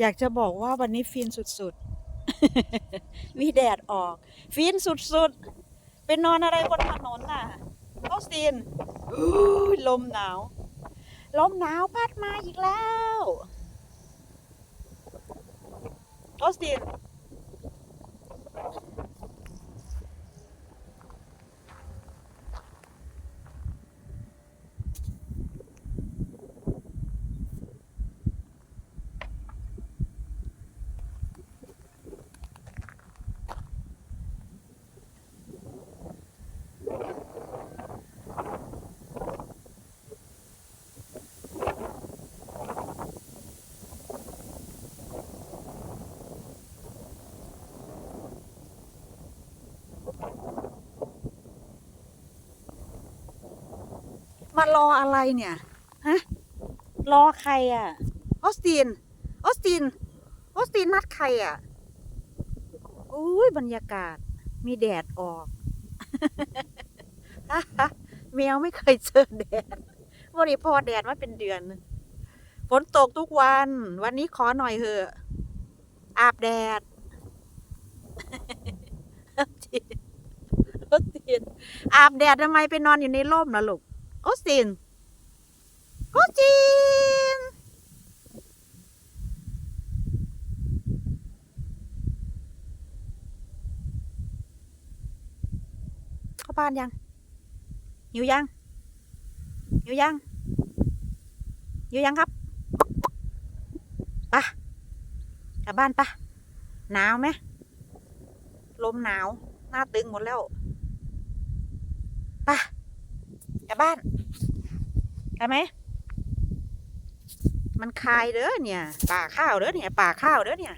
อยากจะบอกว่าวันนี้ฟินสุดๆ มีแดดออก ฟินสุดๆ เป็นนอนอะไรบนถนนน่ะโอสตินอู้ยลมหนาว ลมหนาวพัดมาอีกแล้วโอสติน มารออะไรเนี่ย ฮะ รอใครอะ ออสติน ออสติน ออสตินนัดใครอะอุ้ยบรรยากาศ มีแดดออกแมวไม่เคยเจอแดดวันนี้พอแดดมาเป็นเดือน ฝนตกทุกวัน วันนี้ขอหน่อยเถอะ อาบแดดออสตินออสตินอาบแดดทำไมไปนอนอยู่ในร่มนะลูก ออสตินออสตินเข้าบ้านยังหิวยังหิวยังหิวยังครับปะกลับบ้านปะหนาวไหมลมหนาว หน้าตึงหมดแล้วไปะกลับบ้าน ได้ไหม มันคายเด้อเนี่ย ป่าข้าวเด้อเนี่ย ป่าข้าวเด้อเนี่ย